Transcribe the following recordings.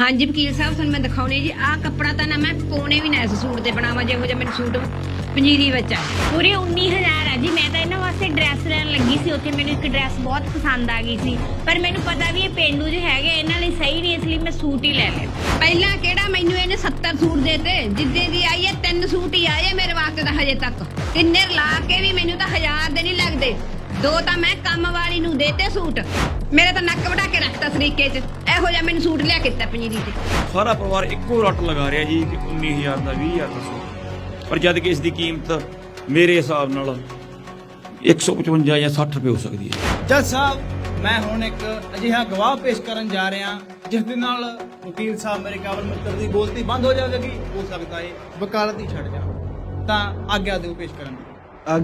ਹਾਂਜੀ, ਵਕੀਲ ਸਾਹਿਬ, ਤੁਹਾਨੂੰ ਮੈਂ ਦਿਖਾਉਣੀ ਜੀ। ਆਹ ਕੱਪੜਾ ਤਾਂ ਨਾ ਮੈਂ ਪੌਣੇ ਵੀ ਨਾ ਇਸ ਸੂਟ ਤੇ ਬਣਾਵਾਂ, ਜਿਹੋ ਜਿਹਾ ਮੈਨੂੰ ਸੂਟ ਪੰਜੀਰੀ ਵਿੱਚ ਆ। ਪੂਰੇ 19000 ਆ ਜੀ। ਮੈਂ ਤਾਂ ਇਹਨਾਂ ਵਾਸਤੇ ਡਰੈਸ ਲੈਣ ਲੱਗੀ ਸੀ। ਉੱਥੇ ਮੈਨੂੰ ਇੱਕ ਡਰੈਸ ਬਹੁਤ ਪਸੰਦ ਆ ਗਈ ਸੀ। ਪਰ ਮੈਨੂੰ ਪਤਾ ਵੀ ਇਹ ਪੇਂਡੂ ਜਿਹੇ ਹੈਗੇ, ਇਹਨਾਂ ਲਈ ਸਹੀ ਨਹੀਂ, ਇਸ ਲਈ ਮੈਂ ਸੂਟ ਹੀ ਲੈ ਲਿਆ। ਪਹਿਲਾਂ ਕਿਹੜਾ ਮੈਨੂੰ ਇਹਨੇ 70 ਸੂਟ ਦੇਤੇ? ਜਿੱਦੇ ਦੀ ਆਈ ਹੈ, ਤਿੰਨ ਸੂਟ ਹੀ ਆਏ ਮੇਰੇ ਵਾਸਤੇ ਤਾਂ ਹਜੇ ਤੱਕ। ਤਿੰਨੇ ਲਾ ਕੇ ਵੀ ਮੈਨੂੰ ਤਾਂ ਹਜ਼ਾਰ ਦੇ ਨਹੀਂ ਲੱਗਦੇ। ਦੋ ਤਾਂ ਮੈਂ ਕੰਮ ਵਾਲੀ ਨੂੰ ਦੇਤੇ ਸੂਟ। ਮੇਰੇ ਤਾਂ ਨੱਕ ਵਢਾ ਕੇ ਰੱਖਤਾ ਸਰੀਕੇ 'ਚ। ਇਹੋ ਜਿਹਾ ਮੈਨੂੰ ਸੂਟ ਲਿਆ ਕੇ ਦਿੱਤਾ ਪੰਜੀਰੀ ਤੇ। ਸਾਰਾ ਪਰਿਵਾਰ ਇੱਕੋ ਰੱਟ ਲਗਾ ਰਿਹਾ ਜੀ ਕਿ 19000 ਦਾ 20000 ਦਾ ਸੂਟ। ਪਰ ਜਦ ਕਿ ਇਸ ਦੀ ਕੀਮਤ ਮੇਰੇ ਹਿਸਾਬ ਨਾਲ 155 ਜਾਂ 60 ਰੁਪਏ ਹੋ ਸਕਦੀ ਹੈ। ਜੱਜ ਸਾਹਿਬ ਮੈਂ ਹੁਣ ਇੱਕ ਅਜਿਹਾ ਗਵਾਹ ਪੇਸ਼ ਕਰਨ ਜਾ ਰਿਹਾ ਜਿਸ ਦੇ ਨਾਲ ਵਕੀਲ ਸਾਹਿਬ ਮੇਰੇ ਕਾਬਲ ਮਿੱਤਰ ਦੀ ਬੋਲਤੀ ਬੰਦ ਹੋ ਜਾਵੇਗੀ ਹੋ ਸਕਦਾ ਹੈ ਵਕਾਲਤ ਹੀ ਛੱਡ ਜਾ ਤਾਂ ਆਗਿਆ ਦਿਓ ਪੇਸ਼ ਕਰਨ ਦੀ। ਆ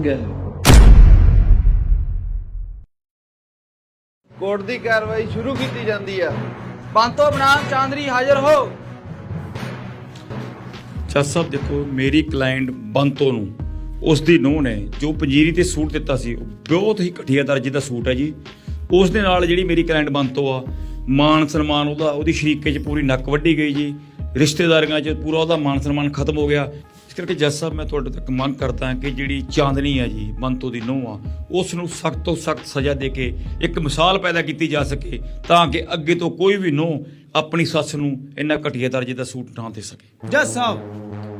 ਕੋਰਟ ਦੀ ਕਾਰਵਾਈ ਸ਼ੁਰੂ ਕੀਤੀ ਜਾਂਦੀ ਆ। ਬੰਤੋ ਬਣਾ ਚਾਂਦਰੀ ਹਾਜ਼ਰ ਹੋ। ਜੱਜ ਸਾਹਿਬ, ਦੇਖੋ, ਮੇਰੀ ਕਲਾਇੰਟ ਬੰਤੋ ਨੂੰ ਉਸ ਦੀ ਨੂੰਹ ਨੇ ਜੋ ਪੰਜੀਰੀ ਤੇ ਸੂਟ ਦਿੱਤਾ ਸੀ, ਉਹ ਬਹੁਤ ਹੀ ਘਟੀਆ ਦਰਜੇ ਦਾ ਸੂਟ ਹੈ ਜੀ। ਉਸ ਦੇ ਨਾਲ ਜਿਹੜੀ ਮੇਰੀ ਕਲਾਇੰਟ ਬੰਤੋ ਆ ਮਾਨ ਸਨਮਾਨ ਉਹਦਾ, ਉਹਦੀ ਸ਼ਰੀਕੇ 'ਚ ਪੂਰੀ ਨੱਕ ਵੱਢੀ ਗਈ ਜੀ। ਰਿਸ਼ਤੇਦਾਰੀਆਂ 'ਚ ਪੂਰਾ ਉਹਦਾ ਮਾਨ ਸਨਮਾਨ ਖਤਮ ਹੋ ਗਿਆ। ਕਰਕੇ ਜੱਜ ਸਾਹਿਬ ਮੈਂ ਤੁਹਾਡੇ ਤੱਕ ਮੰਗ ਕਰਦਾ ਹਾਂ ਕਿ ਜਿਹੜੀ ਚਾਂਦਨੀ ਹੈ ਜੀ ਬੰਤੋ ਦੀ ਨੂੰਹ ਆ ਉਸ ਨੂੰ ਸਖਤ ਤੋਂ ਸਖਤ ਸਜ਼ਾ ਦੇ ਕੇ ਇੱਕ ਮਿਸਾਲ ਪੈਦਾ ਕੀਤੀ ਜਾ ਸਕੇ ਤਾਂ ਕਿ ਅੱਗੇ ਤੋਂ ਕੋਈ ਵੀ ਨੂੰਹ ਆਪਣੀ ਸੱਸ ਨੂੰ ਇੰਨਾ ਘਟੀਆ ਦਰਜੇ ਦਾ ਸੂਟ ਨਾ ਦੇ ਸਕੇ। ਜੱਜ ਸਾਹਿਬ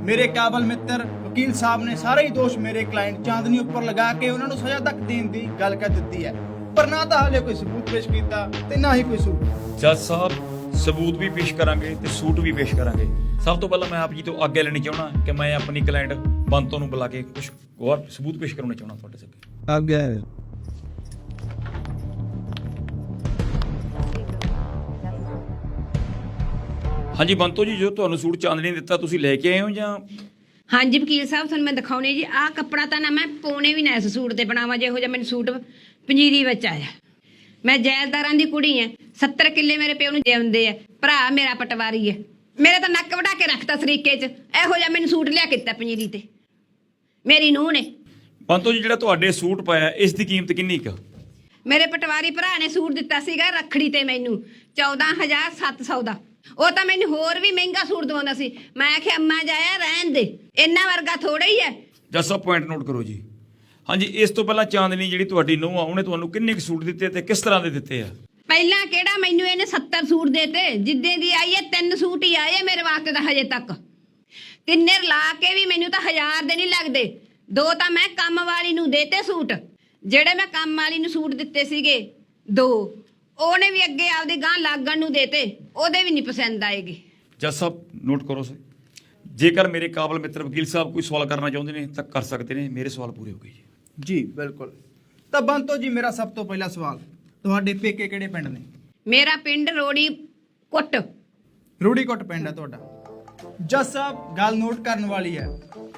ਮੇਰੇ ਕਾਬਲ ਮਿੱਤਰ ਵਕੀਲ ਸਾਹਿਬ ਨੇ ਸਾਰੇ ਹੀ ਦੋਸ਼ ਮੇਰੇ ਕਲਾਇੰਟ ਚਾਂਦਨੀ ਉੱਪਰ ਲਗਾ ਕੇ ਉਹਨਾਂ ਨੂੰ ਸਜ਼ਾ ਤੱਕ ਦੇਣ ਦੀ ਗੱਲ ਕਰ ਦਿੱਤੀ ਹੈ। ਪਰ ਨਾ ਤਾਂ ਹਾਲੇ ਕੋਈ ਸਬੂਤ ਪੇਸ਼ ਕੀਤਾ ਤੇ ਨਾ ਹੀ ਕੋਈ ਸੂਟ। ਜੱਜ ਸਾਹਿਬ ਸਬੂਤ ਵੀ ਪੇਸ਼ ਕਰਾਂਗੇ ਤੇ ਸੂਟ ਵੀ ਪੇਸ਼ ਕਰਾਂਗੇ। ਸਭ ਤੋਂ ਪਹਿਲਾਂ ਮੈਂ ਆਪ ਜੀ ਤੋਂ ਆਗਿਆ ਲੈਣੀ ਚਾਹਣਾ ਕਿ ਮੈਂ ਆਪਣੀ ਕਲਾਇੰਟ ਬੰਤੋ ਨੂੰ ਬੁਲਾ ਕੇ ਕੁਝ ਹੋਰ ਸਬੂਤ ਪੇਸ਼ ਕਰਾਉਣਾ ਚਾਹਣਾ ਤੁਹਾਡੇ ਅੱਗੇ ਆ ਗਿਆ ਹਾਂਜੀ ਬੰਤੋ ਜੀ ਜੋ ਤੁਹਾਨੂੰ ਸੂਟ ਚਾਂਦਨੀ ਨੇ ਦਿੱਤਾ ਤੁਸੀਂ ਲੈ ਕੇ ਆਏ ਹੋ ਜਾਂ? ਹਾਂਜੀ ਵਕੀਲ ਸਾਹਿਬ ਤੁਹਾਨੂੰ ਮੈਂ ਦਿਖਾਉਣੀ ਜੀ। ਆਹ ਕੱਪੜਾ ਤਾਂ ਨਾ ਮੈਂ ਪੌਣੇ ਵੀ ਨਾ ਇਸ ਸੂਟ ਤੇ ਬਣਾਵਾਂ ਜਿਹੋ ਜਿਹਾ ਮੈਨੂੰ ਸੂਟ ਪੰਜੀਰੀ ਵਿੱਚ ਆਇਆ। ਮੈਂ ਜੈਲਦਾਰਾਂ ਦੀ ਕੁੜੀ ਐ 70 ਕਿੱਲੇ ਮੇਰੇ ਪਿਓ ਨੂੰ ਜਿਉਂਦੇ ਐ ਭਰਾ ਮੇਰਾ ਪਟਵਾਰੀ ਐ ਮੇਰੇ ਤਾਂ ਨੱਕ ਵਢਾ ਕੇ ਰੱਖਤਾ ਸਰੀਕੇ 'ਚ। ਇਹੋ ਜਿਹਾ ਮੈਨੂੰ ਸੂਟ ਲਿਆ ਕੇ ਦਿੱਤਾ ਪੰਜੀਰੀ ਤੇ। ਮੇਰੀ ਨੂੰਹ ਨੇ। ਬੰਤੋ ਜੀ ਜਿਹੜਾ ਤੁਹਾਡੇ ਸੂਟ ਪਾਇਆ ਇਸ ਦੀ ਕੀਮਤ ਕਿੰਨੀ ਕੁ? ਮੇਰੇ ਪਟਵਾਰੀ ਭਰਾ ਨੇ ਸੂਟ ਦਿੱਤਾ ਸੀਗਾ ਰੱਖੜੀ ਤੇ ਮੈਨੂੰ। 14700 ਦਾ। ਉਹ ਤਾਂ ਮੈਨੂੰ ਹੋਰ ਵੀ ਮਹਿੰਗਾ ਸੂਟ ਦਵਾਉਂਦਾ ਸੀ। ਮੈਂ ਆਖਿਆ ਅੰਮਾ ਜਾਇਆ ਰਹਿਣ ਦੇ। ਇੰਨਾ ਵਰਗਾ ਥੋੜਾ ਹੀ ਐ ਜੱਜ ਸਾਹਿਬ ਪੁਆਇੰਟ ਨੋਟ ਕਰੋ ਜੀ। ਹਾਂਜੀ ਇਸ ਤੋਂ ਪਹਿਲਾਂ ਚਾਂਦਨੀ ਜਿਹੜੀ ਤੁਹਾਡੀ ਨੂੰਹ ਆ ਉਹਨੇ ਤੁਹਾਨੂੰ ਕਿੰਨੇ ਕੁ ਸੂਟ ਦਿੱਤੇ ਤੇ ਕਿਸ ਤਰ੍ਹਾਂ ਦੇ ਦਿੱਤੇ ਆ? ਪਹਿਲਾਂ ਕਿਹੜਾ ਮੈਨੂੰ ਇਹਨੇ 70 ਸੂਟ ਦੇਤੇ? ਜਿੱਦੇ ਦੀ ਆਈ ਹੈ ਤਿੰਨ ਸੂਟ ਹੀ ਆਏ ਮੇਰੇ ਵਾਸਤੇ ਤਾਂ ਹਜੇ ਤੱਕ। ਤਿੰਨੇ ਲਾ ਕੇ ਵੀ ਮੈਨੂੰ ਤਾਂ ਹਜ਼ਾਰ ਦੇ ਨਹੀਂ ਲੱਗਦੇ। ਦੋ ਤਾਂ ਮੈਂ ਕੰਮ ਵਾਲੀ ਨੂੰ ਦੇਤੇ ਸੂਟ। ਜਿਹੜੇ ਮੈਂ ਕੰਮ ਵਾਲੀ ਨੂੰ ਸੂਟ ਦਿੱਤੇ ਸੀਗੇ ਦੋ। ਉਹਨੇ ਵੀ ਅੱਗੇ ਆਪਦੇ ਗਾਂ ਲਾਗਣ ਨੂੰ ਦੇਤੇ। ਉਹਦੇ ਵੀ ਨਹੀਂ ਪਸੰਦ ਆਏਗੇ। ਜੱਜ ਸਾਹਿਬ ਨੋਟ ਕਰੋ ਸਰ। ਜੇਕਰ ਮੇਰੇ ਕਾਬਲ ਮਿੱਤਰ ਵਕੀਲ ਸਾਹਿਬ ਕੋਈ ਸਵਾਲ ਕਰਨਾ ਚਾਹੁੰਦੇ ਨੇ ਤਾਂ ਕਰ ਸਕਦੇ ਨੇ। ਮੇਰੇ ਸਵਾਲ ਪੂਰੇ ਹੋ ਗਏ ਜੀ। ਜੀ ਬਿਲਕੁਲ। ਤਾਂ ਬੰਤੋ ਜੀ ਮੇਰਾ ਸਭ ਤੋਂ ਪਹਿਲਾ ਸਵਾਲ। ਤੁਹਾਡੇ ਪੇਕੇ ਕਿਹੜੇ ਪਿੰਡ ਨੇ? ਮੇਰਾ ਪਿੰਡ ਰੋੜੀ ਕੁੱਟ। ਰੂੜੀਕੋਟ ਪਿੰਡ ਹੈ ਤੁਹਾਡਾ। ਜੱਜ ਸਾਹਿਬ ਗੱਲ ਨੋਟ ਕਰਨ ਵਾਲੀ ਹੈ।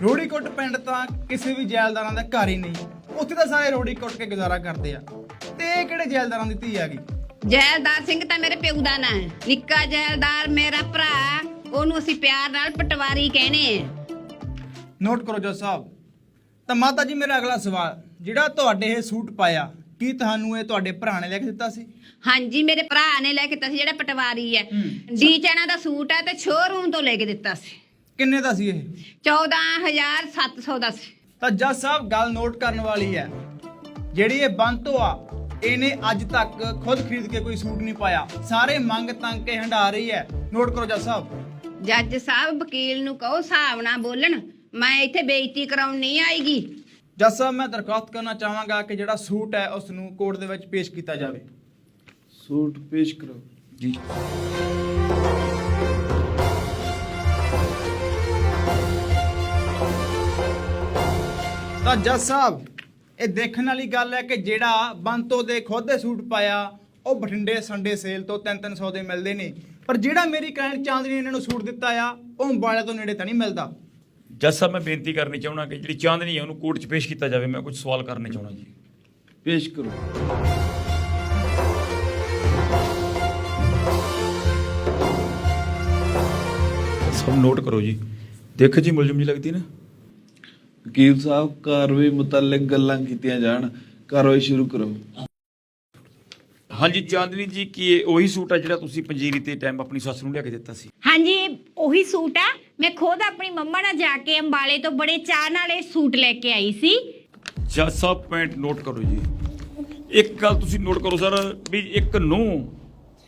ਰੂੜੀਕੋਟ ਪਿੰਡ ਤਾਂ ਕਿਸੇ ਵੀ ਜੈਲਦਾਰਾਂ ਦਾ ਘਰ ਹੀ ਨਹੀਂ। ਉੱਥੇ ਤਾਂ ਸਾਰੇ ਰੂੜੀਕੋਟ ਕੇ ਗੁਜ਼ਾਰਾ ਕਰਦੇ ਆ। ਤੇ ਇਹ ਕਿਹੜੇ ਜੈਲਦਾਰਾਂ ਦੀ ਧੀ ਆ ਗਈ ਜੈਲਦਾਰ ਸਿੰਘ ਤਾਂ ਮੇਰੇ ਪਿਓ ਦਾ ਨਾਂ ਹੈ। ਨਿੱਕਾ ਜੈਲਦਾਰ ਮੇਰਾ ਭਰਾ ਉਹਨੂੰ ਅਸੀਂ ਪਿਆਰ ਨਾਲ ਪਟਵਾਰੀ ਕਹਿੰਦੇ ਆ ਨੋਟ ਕਰੋ ਜੱਜ ਸਾਹਿਬ। ਤਾਂ ਮਾਤਾ ਜੀ ਮੇਰਾ ਅਗਲਾ ਸਵਾਲ। ਜਿਹੜਾ ਤੁਹਾਡੇ ਇਹ ਸੂਟ ਪਾਇਆ ਕੀ ਤੁਹਾਨੂੰ ਇਹ ਤੁਹਾਡੇ ਭਰਾ ਨੇ ਲੈ ਕੇ ਦਿੱਤਾ ਸੀ? ਹਾਂਜੀ ਮੇਰੇ ਭਰਾ ਨੇ ਲੈ ਕੇ ਦਿੱਤਾ ਸੀ ਜਿਹੜਾ ਪਟਵਾਰੀ ਹੈ। ਡੀ ਚੈਨਾ ਦਾ ਸੂਟ ਹੈ ਤੇ ਸ਼ੋਰੂਮ ਤੋਂ ਲੈ ਕੇ ਦਿੱਤਾ ਸੀ। ਕਿੰਨੇ ਦਾ ਸੀ ਇਹ? 14700 ਦਾ ਸੀ। ਤਾਂ ਜੱਜ ਸਾਹਿਬ ਗੱਲ ਨੋਟ ਕਰਨ ਵਾਲੀ ਹੈ। ਜਿਹੜੀ ਇਹ ਬੰਤੋ ਆ ਇਹਨੇ ਅੱਜ ਤੱਕ ਖੁਦ ਖਰੀਦ ਕੇ ਕੋਈ ਸੂਟ ਨਹੀਂ ਪਾਇਆ। ਸਾਰੇ ਮੰਗ ਤੰਗ ਕੇ ਹੰਡਾ ਰਹੀ ਹੈ। ਨੋਟ ਕਰੋ ਜੱਜ ਸਾਹਿਬ। ਜੱਜ ਸਾਹਿਬ ਵਕੀਲ ਨੂੰ ਕਹੋ ਹਿਸਾਬ ਨਾਲ ਬੋਲਣ। ਮੈਂ ਇੱਥੇ ਬੇਇੱਜ਼ਤੀ ਕਰਾਉਣ ਨਹੀਂ ਆਏਗੀ। ਜੱਜ ਸਾਹਿਬ ਮੈਂ ਦਰਖਾਸਤ ਕਰਨਾ ਚਾਹਾਂਗਾ ਕਿ ਜਿਹੜਾ ਸੂਟ ਹੈ ਉਸ ਨੂੰ ਕੋਰਟ ਦੇ ਵਿੱਚ ਪੇਸ਼ ਕੀਤਾ ਜਾਵੇ। ਸੂਟ ਪੇਸ਼ ਕਰੋ। ਜੀ। ਤਾਂ ਜੱਜ ਸਾਹਿਬ ਇਹ ਦੇਖਣ ਵਾਲੀ ਗੱਲ ਹੈ ਕਿ ਜਿਹੜਾ ਬੰਤੋ ਦੇ ਖੁਦ ਦੇ ਸੂਟ ਪਾਇਆ ਉਹ ਬਠਿੰਡੇ ਸੰਡੇ ਸੇਲ ਤੋਂ 3-300 ਦੇ ਮਿਲਦੇ ਨੇ। ਪਰ ਜਿਹੜਾ ਮੇਰੀ ਕਲਾਇੰਟ ਚਾਂਦਨੀ ਨੇ ਇਹਨਾਂ ਨੂੰ ਸੂਟ ਦਿੱਤਾ ਆ ਉਹ ਅੰਬਾਲੇ ਤੋਂ ਨੇੜੇ ਤਾਂ ਨਹੀਂ ਮਿਲਦਾ। ਜੱਜ ਸਾਹਿਬ ਮੈਂ ਬੇਨਤੀ ਕਰਨੀ ਚਾਹੁੰਦਾ ਕਿ ਜਿਹੜੀ ਚਾਂਦਨੀ ਹੈ ਉਹਨੂੰ ਕੋਰਟ 'ਚ ਪੇਸ਼ ਕੀਤਾ ਜਾਵੇ ਮੈਂ ਕੁਝ ਸਵਾਲ ਕਰਨੇ ਚਾਹੁੰਦਾ ਜੀ। ਪੇਸ਼ ਕਰੋ। ਸਭ ਨੋਟ ਕਰੋ ਜੀ। ਦੇਖ ਜੀ ਮੁਲਜ਼ਮ ਜੀ ਲੱਗਦੀ ਨਾ। ਵਕੀਲ ਸਾਹਿਬ ਕਾਰਵਾਈ ਮੁਤਲਕ ਗੱਲਾਂ ਕੀਤੀਆਂ ਜਾਣ। ਕਾਰਵਾਈ ਸ਼ੁਰੂ ਕਰੋ। ਹਾਂਜੀ ਚਾਂਦਨੀ ਜੀ ਕੀ ਇਹ ਉਹੀ ਸੂਟ ਆ ਜਿਹੜਾ ਤੁਸੀਂ ਪੰਜੀਰੀ ਤੇ ਟਾਈਮ ਆਪਣੀ ਸੱਸ ਨੂੰ ਲਿਆ ਕੇ ਦਿੱਤਾ ਸੀ? ਹਾਂਜੀ ਉਹੀ ਸੂਟ ਆ। ਮੈਂ ਖੁਦ ਆਪਣੀ ਮੰਮਾ ਨਾਲ ਜਾ ਕੇ ਅੰਬਾਲੇ ਤੋਂ ਬੜੇ ਚਾਹ ਨਾਲ ਇਹ ਸੂਟ ਲੈ ਕੇ ਆਈ ਸੀ। ਜੱਜ ਸਾਹਿਬ ਨੋਟ ਕਰੋ ਜੀ। ਇੱਕ ਗੱਲ ਤੁਸੀਂ ਨੋਟ ਕਰੋ ਸਰ, ਵੀ ਇੱਕ ਨੂੰ,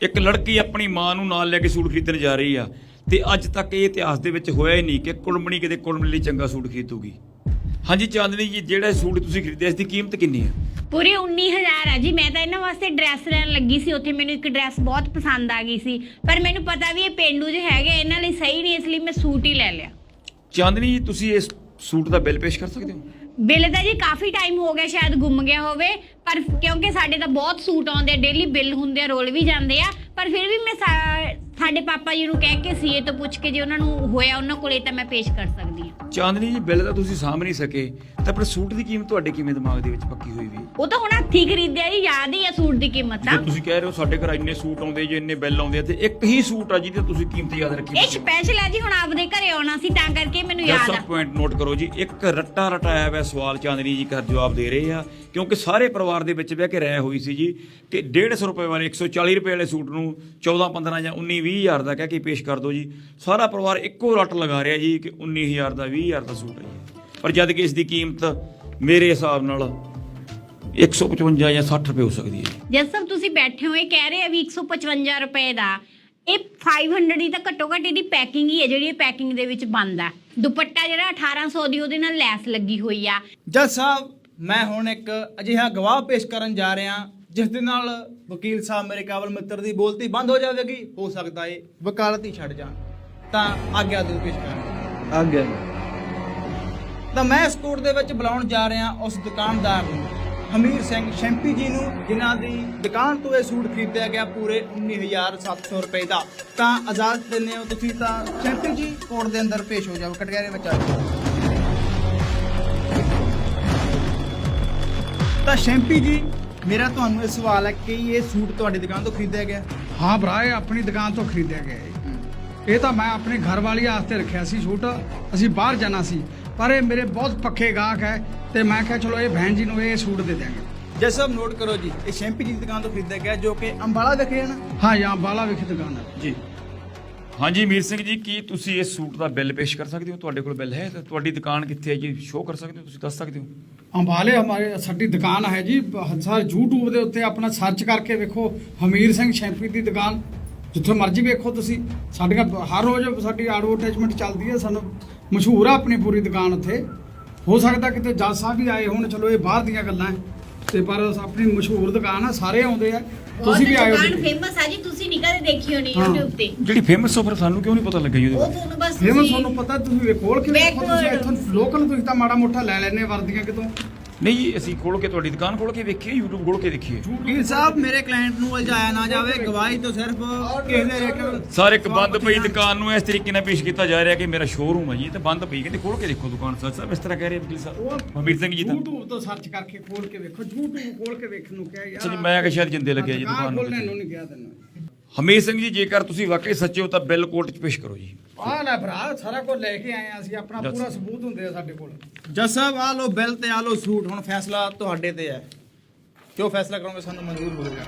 ਇੱਕ ਲੜਕੀ ਆਪਣੀ ਮਾਂ ਨੂੰ ਨਾਲ ਲੈ ਕੇ ਸੂਟ ਖਰੀਦਣ ਜਾ ਰਹੀ ਆ ਤੇ ਅੱਜ ਤੱਕ ਇਹ ਇਤਿਹਾਸ ਦੇ ਵਿੱਚ ਹੋਇਆ ਹੀ ਨਹੀਂ ਕਿ ਕੁੜਮਣੀ ਕਿਤੇ ਕੁੜਮਣੀ ਲਈ ਚੰਗਾ ਸੂਟ ਖਰੀਦੂਗੀ। ਹਾਂਜੀ ਚਾਂਦਨੀ ਜੀ, ਜਿਹੜਾ ਸੂਟ ਤੁਸੀਂ ਖਰੀਦਿਆ, ਇਸ ਦੀ ਕੀਮਤ ਕਿੰਨੀ ਹੈ ਪੂਰੇ 19000 ਆ ਜੀ। ਮੈਂ ਤਾਂ ਇਹਨਾਂ ਵਾਸਤੇ ਡਰੈਸ ਲੈਣ ਲੱਗੀ ਸੀ। ਉੱਥੇ ਮੈਨੂੰ ਇੱਕ ਡਰੈਸ ਬਹੁਤ ਪਸੰਦ ਆ ਗਈ ਸੀ। ਪਰ ਮੈਨੂੰ ਪਤਾ ਵੀ ਇਹ ਪੇਂਡੂ ਜਿਹੇ ਹੈਗੇ ਇਹਨਾਂ ਲਈ ਸਹੀ ਨਹੀਂ ਇਸ ਲਈ ਮੈਂ ਸੂਟ ਹੀ ਲੈ ਲਿਆ। ਚਾਂਦਨੀ ਜੀ ਤੁਸੀਂ ਇਸ ਸੂਟ ਦਾ ਬਿੱਲ ਪੇਸ਼ ਕਰ ਸਕਦੇ ਹੋ? ਬਿੱਲ ਤਾਂ ਜੀ ਕਾਫੀ ਟਾਈਮ ਹੋ ਗਿਆ ਸ਼ਾਇਦ ਗੁੰਮ ਗਿਆ ਹੋਵੇ। ਪਰ ਕਿਉਂਕਿ ਸਾਡੇ ਤਾਂ ਬਹੁਤ ਸੂਟ ਆਉਂਦੇ ਆ ਡੇਲੀ ਬਿੱਲ ਹੁੰਦੇ ਆ ਰੋਲ ਵੀ ਜਾਂਦੇ ਆ। ਪਰ ਫਿਰ ਵੀ ਮੈਂ ਸਾਡੇ ਪਾਪਾ ਜੀ ਨੂੰ ਕਹਿ ਕੇ ਸੀਏ ਤੋਂ ਪੁੱਛ ਕੇ ਜੇ ਉਹਨਾਂ ਨੂੰ ਹੋਇਆ ਉਹਨਾਂ ਕੋਲੇ ਤਾਂ ਮੈਂ ਪੇਸ਼ ਕਰ ਸਕਦੀ ਹਾਂ। ਚਾਂਦਨੀ ਜੀ ਬਿੱਲ ਤਾਂ ਤੁਸੀਂ ਸਾਂਭ ਨਹੀਂ ਸਕੇ। ਤਾਂ ਪਰ ਸੂਟ ਦੀ ਕੀਮਤ ਤੁਹਾਡੇ ਕਿਵੇਂ ਦਿਮਾਗ ਦੇ ਵਿੱਚ ਪੱਕੀ ਹੋਈ ਵੀ? ਉਹ ਤਾਂ ਹੁਣ ਹੱਥੀਂ ਖਰੀਦਿਆ ਜੀ ਯਾਦ ਹੀ ਆ ਸੂਟ ਦੀ ਕੀਮਤ ਜੇ ਤਾਂ ਤੁਸੀਂ ਕਹਿ ਰਹੇ ਹੋ ਸਾਡੇ ਘਰ ਇੰਨੇ ਸੂਟ ਆਉਂਦੇ ਜੇ ਇੰਨੇ ਬਿੱਲ ਆਉਂਦੇ ਤੇ ਇੱਕ ਹੀ ਸੂਟ ਆ ਜਿਹਦੀ ਤੁਸੀਂ ਕੀਮਤ ਯਾਦ ਰੱਖੀ ਇਹ ਸਪੈਸ਼ਲ ਹੈ ਜੀ ਹੁਣ ਆਪਦੇ ਘਰੇ ਆਉਣਾ ਸੀ ਤਾਂ ਕਰਕੇ ਮੈਨੂੰ ਯਾਦ ਆ। ਪੁਆਇੰਟ ਨੋਟ ਕਰੋ ਜੀ ਇੱਕ ਰੱਟਾ ਰਟਾਇਆ ਹੋਇਆ ਸਵਾਲ ਚਾਂਦਨੀ ਜੀ ਕਰ ਜਵਾਬ ਦੇ ਰਹੇ ਆ ਕਿਉਂਕਿ ਸਾਰੇ ਪਰਿਵਾਰ ਦੇ ਵਿੱਚ ਬਹਿ ਕੇ ਰਾਇ ਹੋਈ ਸੀ ਜੀ ਕਿ 150 ਰੁਪਏ ਵਾਲੇ 140 ਰੁਪਏ ਵਾਲੇ ਸੂਟ ਨੂੰ 14 15 ਜਾਂ 19 20 ਹਜ਼ਾਰ ਦਾ ਕਹਿ ਕੇ ਪੇਸ਼ ਕਰ ਦਿਓ ਜੀ। ਸਾਰਾ ਪਰਿਵਾਰ ਇੱਕੋ ਰੱਟ ਲਗਾ ਰਿਹਾ ਜੀ ਕਿ 19000 ਦਾ 20000 ਦਾ ਸੂਟ ਹੈ ਜੀ। ਪਰ ਜਦ ਕਿ ਇਸ ਦੀ ਕੀਮਤ ਮੇਰੇ ਹਿਸਾਬ ਨਾਲ 155 ਜਾਂ 60 ਰੁਪਏ ਹੋ ਸਕਦੀ ਹੈ ਜੀ। ਜਦ ਸਭ ਤੁਸੀਂ ਬੈਠੇ ਹੋ ਇਹ ਕਹਿ ਰਹੇ ਆ ਵੀ 155 ਰੁਪਏ ਦਾ। ਇਹ 500 ਦੀ ਤਾਂ ਘੱਟੋ ਘੱਟ ਇਹਦੀ ਪੈਕਿੰਗ ਹੀ ਹੈ ਜਿਹੜੀ ਇਹ ਪੈਕਿੰਗ ਦੇ ਵਿੱਚ ਬੰਦ ਆ। ਦੁਪੱਟਾ ਜਿਹੜਾ 1800 ਦੀ ਉਹਦੇ ਨਾਲ ਲੈਸ ਲੱਗੀ ਹੋਈ ਆ। ਜੱਜ ਸਾਹਿਬ ਮੈਂ ਹੁਣ ਇੱਕ ਅਜਿਹਾ ਗਵਾਹ ਪੇਸ਼ ਕਰਨ ਜਾ ਰਿਹਾ ਜਿਸ ਦੇ ਨਾਲ ਵਕੀਲ ਸਾਹਿਬ ਮੇਰੇ ਕਾਬਲ ਮਿੱਤਰ ਦੀ ਬੋਲਤੀ ਬੰਦ ਹੋ ਜਾਵੇਗੀ ਹੋ ਸਕਦਾ ਏ ਵਕਾਲਤ ਹੀ ਛੱਡ ਜਾਣ। ਤਾਂ ਆਗਿਆ ਦਿਓ ਪੇਸ਼ ਕਰਨ। ਆ ਗਿਆ ਤਾਂ ਮੈਂ ਇਸ ਕੋਰਟ ਦੇ ਵਿੱਚ ਬੁਲਾਉਣ ਜਾ ਰਿਹਾ ਉਸ ਦੁਕਾਨਦਾਰ ਨੂੰ ਹਮੀਰ ਸਿੰਘ ਸ਼ੈਂਪੀ ਜੀ ਨੂੰ ਜਿਨ੍ਹਾਂ ਦੀ ਦੁਕਾਨ ਤੋਂ ਇਹ ਸੂਟ ਖਰੀਦਿਆ ਗਿਆ ਪੂਰੇ 19700 ਰੁਪਏ ਦਾ। ਤਾਂ ਆਜ਼ਾਦ ਦਿੰਦੇ ਹੋ ਤੁਸੀਂ ਤਾਂ ਸ਼ੈਂਪੀ ਜੀ ਕੋਰਟ ਦੇ ਅੰਦਰ ਪੇਸ਼ ਹੋ ਜਾਓ ਕਟਿਆਰੇ ਵਿੱਚ ਆ ਜਾਓ। ਤਾਂ ਸ਼ੈਂਪੀ ਜੀ ਮੇਰਾ ਤੁਹਾਨੂੰ ਇਹ ਸਵਾਲ ਹੈ ਕਿ ਇਹ ਸੂਟ ਤੁਹਾਡੀ ਦੁਕਾਨ ਤੋਂ ਖਰੀਦਿਆ ਗਿਆ? ਹਾਂ ਭਰਾ ਇਹ ਆਪਣੀ ਦੁਕਾਨ ਤੋਂ ਖਰੀਦਿਆ ਗਿਆ ਹੈ। ਇਹ ਤਾਂ ਮੈਂ ਆਪਣੇ ਘਰ ਵਾਲੀ ਵਾਸਤੇ ਰੱਖਿਆ ਸੀ ਸੂਟ। ਅਸੀਂ ਬਾਹਰ ਜਾਣਾ ਸੀ ਪਰ ਇਹ ਮੇਰੇ ਬਹੁਤ ਪੱਕੇ ਗਾਹਕ ਹੈ ਤੇ ਮੈਂ ਕਿਹਾ ਚਲੋ ਇਹ ਭੈਣ ਜੀ ਨੂੰ ਇਹ ਸੂਟ ਦੇ ਦਿਆਂਗੇ। ਜੈ ਸਾਹਿਬ ਨੋਟ ਕਰੋ ਜੀ ਇਹ ਸ਼ੈਂਪੀ ਜੀ ਦੀ ਦੁਕਾਨ ਤੋਂ ਖਰੀਦਿਆ ਗਿਆ ਜੋ ਕਿ ਅੰਬਾਲਾ ਵਿਖੇ ਹੈ ਨਾ? ਹਾਂ ਜਾਂ ਬਾਲਾ ਵਿਖੇ ਦੁਕਾਨ ਹੈ। ਜੀ। ਹਾਂਜੀ, ਮੀਰ ਸਿੰਘ ਜੀ, ਕੀ ਤੁਸੀਂ ਇਸ ਸੂਟ ਦਾ ਬਿੱਲ ਪੇਸ਼ ਕਰ ਸਕਦੇ ਹੋ? ਤੁਹਾਡੇ ਕੋਲ ਬਿੱਲ ਹੈ ਤੁਹਾਡੀ ਦੁਕਾਨ ਕਿੱਥੇ ਹੈ ਜੀ? ਸ਼ੋਅ ਕਰ ਸਕਦੇ ਹੋ ਤੁਸੀਂ? ਦੱਸ ਸਕਦੇ ਹੋ? ਅੰਬਾਲੇ, ਹਮਾਰੇ, ਸਾਡੀ ਦੁਕਾਨ ਹੈ ਜੀ। ਸਾਰੇ YouTube ਦੇ ਉੱਤੇ ਆਪਣਾ ਸਰਚ ਕਰਕੇ ਵੇਖੋ, ਹਮੀਰ ਸਿੰਘ ਸ਼ੈਂਪੀ ਦੀ ਦੁਕਾਨ। ਜਿੱਥੇ ਮਰਜ਼ੀ ਵੇਖੋ ਤੁਸੀਂ। ਸਾਡੀਆਂ ਹਰ ਰੋਜ਼ ਸਾਡੀ ਐਡਵਰਟਾਈਜ਼ਮੈਂਟ ਚੱਲਦੀ ਹੈ। ਸਾਨੂੰ ਮਸ਼ਹੂਰ ਆ ਆਪਣੀ ਪੂਰੀ ਦੁਕਾਨ ਉੱਥੇ। ਹੋ ਸਕਦਾ ਕਿਤੇ ਜੱਜ ਸਾਹਿਬ ਵੀ ਆਏ ਹੋਣ। ਚਲੋ, ਇਹ ਬਾਹਰ ਦੀਆਂ ਗੱਲਾਂ ਹੈ। ਤੇ ਪਰ ਆਪਣੀ ਮਸ਼ਹੂਰ ਦੁਕਾਨ ਆ ਸਾਰੇ ਆਉਂਦੇ ਆ ਤੁਸੀਂ ਵੀ ਆਇਓ ਦੁਕਾਨ। ਫੇਮਸ ਆ ਜੀ ਤੁਸੀਂ ਨਹੀਂ ਕਦੇ ਦੇਖੀ ਹੋਣੀ ਹਾਂ। YouTube ਤੇ ਜਿਹੜੀ ਫੇਮਸ ਹੋ ਫਿਰ ਸਾਨੂੰ ਕਿਉਂ ਨਹੀਂ ਪਤਾ ਲੱਗਿਆ ਜੀ ਉਹਦੇ ਉਹ ਬਾਰੇ ਤੁਹਾਨੂੰ ਬਸ ਫੇਮਸ ਤੁਹਾਨੂੰ ਪਤਾ ਤੁਸੀਂ ਵੇ- ਖੋਲ ਕੇ ਵੇਖੋ ਤੁਸੀਂ Backward। ਇੱਥੋਂ ਲੋਕਲ ਤੁਸੀਂ ਤਾਂ ਮਾੜਾ ਮੋਟਾ ਲੈ ਲੈਨੇ ਵਰਦੀਆਂ ਕਿਤੋਂ ਨਹੀਂ ਜੀ ਅਸੀਂ ਖੋਲ ਕੇ ਤੁਹਾਡੀ ਦੁਕਾਨ ਖੋਲ ਕੇ ਵੇਖੀਏ YouTube ਖੋਲ ਕੇ ਦੇਖੀਏ ਵਕੀਲ ਸਾਹਿਬ ਮੇਰੇ ਕਲਾਇੰਟ ਨੂੰ ਉਲਝਾਇਆ ਨਾ ਜਾਵੇ ਗਵਾਹੀ ਤੋਂ ਸਿਰਫ ਕਿਸੇ ਦੇ ਰੇਟ ਸਰ ਇੱਕ ਬੰਦ ਪਈ ਦੁਕਾਨ ਨੂੰ ਇਸ ਤਰੀਕੇ ਨਾਲ ਪੇਸ਼ ਕੀਤਾ ਜਾ ਰਿਹਾ ਕਿ ਮੇਰਾ ਸ਼ੋਰੂਮ ਹੈ ਜੀ ਤਾਂ ਬੰਦ ਪਈ ਕਹਿੰਦੇ ਖੋਲ ਕੇ ਦੇਖੋ ਦੁਕਾਨ ਸਰ ਸਾਹਿਬ ਇਸ ਤਰ੍ਹਾਂ ਕਹਿ ਰਹੇ ਵਕੀਲ ਸਾਹਿਬ ਹਮੀਰ ਸਿੰਘ ਜੀ ਤਾਂ। YouTube ਤੋਂ ਸਰਚ ਕਰਕੇ ਖੋਲ ਕੇ ਵੇਖੋ YouTube ਖੋਲ ਕੇ ਵੇਖਣ ਨੂੰ ਕਿਹਾ ਯਾਰ ਜੀ ਮੈਂ ਕਿ ਸ਼ਾਇਦ ਜਿੰਦੇ ਲੱਗਿਆ ਜੀ ਦੁਕਾਨ ਖੋਲਣੇ ਨੂੰ ਨੂੰ ਨਹੀਂ ਗਿਆ ਤੈਨੂੰ। ਹਮੀਰ ਸਿੰਘ ਜੀ ਜੇਕਰ ਤੁਸੀਂ ਵਾਕਈ ਸੱਚੇ ਹੋ ਤਾਂ ਬਿੱਲ ਕੋਰਟ 'ਚ ਪੇਸ਼ ਕਰੋ ਜੀ। ਆਹ ਲੈ ਭਰਾ ਸਾਰਾ ਕੁਝ ਲੈ ਕੇ ਆਏ ਆ ਅਸੀਂ ਆਪਣਾ ਦੱਸ। ਪੂਰਾ ਸਬੂਤ ਹੁੰਦੇ ਆ ਸਾਡੇ ਕੋਲ ਜੱਜ ਸਾਹਿਬ ਆ ਲੋ ਬਿੱਲ ਤੇ ਆ ਲੋ ਸੂਟ ਹੁਣ ਫੈਸਲਾ ਤੁਹਾਡੇ ਤੇ ਹੈ ਕਿਉਂ ਫੈਸਲਾ ਕਰੋਗੇ ਸਾਨੂੰ ਮਨਜ਼ੂਰ ਹੋਵੇਗਾ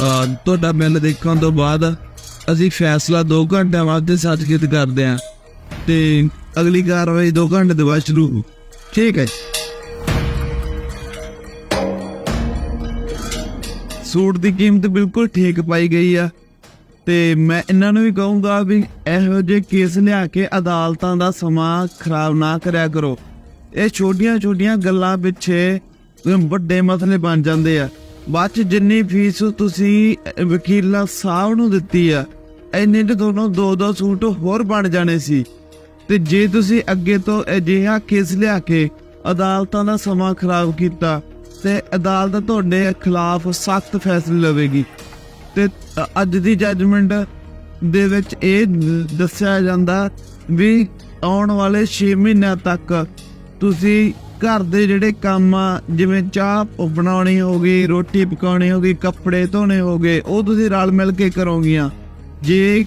ਅਹ ਤੁਹਾਡਾ ਬਿੱਲ ਦੇਖਣ ਤੋਂ ਬਾਅਦ ਅਸੀਂ ਫੈਸਲਾ 2 ਘੰਟਿਆਂ ਵਾਸਤੇ ਸੱਚਕਿਤ ਕਰਦੇ ਹਾਂ ਤੇ ਅਗਲੀ ਕਾਰਵਾਈ 2 ਘੰਟੇ ਦੇ ਬਾਅਦ ਸ਼ੁਰੂ ਹੋਊ। ਠੀਕ ਹੈ ਸੂਟ ਦੀ ਕੀਮਤ ਬਿਲਕੁਲ ਠੀਕ ਪਾਈ ਗਈ ਆ। ਤੇ ਮੈਂ ਇਹਨਾਂ ਨੂੰ ਵੀ ਕਹੂੰਗਾ ਵੀ ਇਹੋ ਜਿਹੇ ਕੇਸ ਲਿਆ ਕੇ ਅਦਾਲਤਾਂ ਦਾ ਸਮਾਂ ਖਰਾਬ ਨਾ ਕਰਿਆ ਕਰੋ। ਇਹ ਛੋਟੀਆਂ ਛੋਟੀਆਂ ਗੱਲਾਂ ਪਿੱਛੇ ਵੱਡੇ ਮਸਲੇ ਬਣ ਜਾਂਦੇ ਆ। ਬਾਅਦ ਚ ਜਿੰਨੀ ਫੀਸ ਤੁਸੀਂ ਵਕੀਲਾਂ ਸਾਹਿਬ ਨੂੰ ਦਿੱਤੀ ਆ, ਇੰਨੇ ਤੇ ਤੁਹਾਨੂੰ ਦੋ ਦੋ ਸੂਟ ਹੋਰ ਬਣ ਜਾਣੇ ਸੀ। ਤੇ ਜੇ ਤੁਸੀਂ ਅੱਗੇ ਤੋਂ ਅਜਿਹਾ ਕੇਸ ਲਿਆ ਕੇ ਅਦਾਲਤਾਂ ਦਾ ਸਮਾਂ ਖਰਾਬ ਕੀਤਾ ਤੇ ਅਦਾਲਤ ਤੁਹਾਡੇ ਖਿਲਾਫ ਸਖਤ ਫੈਸਲੇ ਲਵੇਗੀ। ਤੇ ਅੱਜ ਦੀ ਜੱਜਮੈਂਟ ਦੇ ਵਿੱਚ ਇਹ ਦੱਸਿਆ ਜਾਂਦਾ ਵੀ ਆਉਣ ਵਾਲੇ 6 ਮਹੀਨਿਆਂ ਤੱਕ ਤੁਸੀਂ ਘਰ ਦੇ ਜਿਹੜੇ ਕੰਮ ਆ, ਜਿਵੇਂ ਚਾਹ ਬਣਾਉਣੀ ਹੋ ਗਈ ਰੋਟੀ ਪਕਾਉਣੀ ਹੋ ਗਈ ਕੱਪੜੇ ਧੋਣੇ ਹੋ ਗਏ ਉਹ ਤੁਸੀਂ ਰਲ ਮਿਲ ਕੇ ਕਰੋਗੀਆਂ। ਜੇ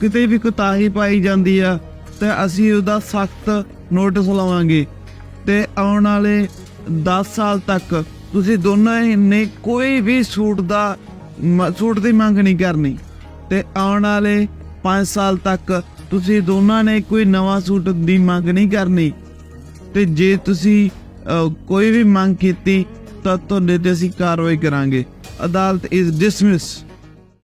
ਕਿਤੇ ਵੀ ਕੋਤਾਹੀ ਪਾਈ ਜਾਂਦੀ ਆ, ਤੇ ਅਸੀਂ ਉਹਦਾ ਸਖਤ ਨੋਟਿਸ ਲਵਾਂਗੇ। ਤੇ ਆਉਣ ਵਾਲੇ 10 ਸਾਲ ਤੱਕ ਤੁਸੀਂ ਦੋਨਾਂ ਨੇ ਕੋਈ ਵੀ ਸੂਟ ਦਾ ਸੂਟ ਦੀ ਮੰਗ ਨਹੀਂ ਕਰਨੀ। ਤੇ ਆਉਣ ਵਾਲੇ 5 ਸਾਲ ਤੱਕ ਤੁਸੀਂ ਦੋਨਾਂ ਨੇ ਕੋਈ ਨਵਾਂ ਸੂਟ ਦੀ ਮੰਗ ਨਹੀਂ ਕਰਨੀ। ਤੇ ਜੇ ਤੁਸੀਂ ਕੋਈ ਵੀ ਮੰਗ ਕੀਤੀ, ਤਾਂ ਤੁਹਾਡੇ ਤੇ ਅਸੀਂ ਕਾਰਵਾਈ ਕਰਾਂਗੇ। ਅਦਾਲਤ ਇਜ਼ ਡਿਸਮਿਸ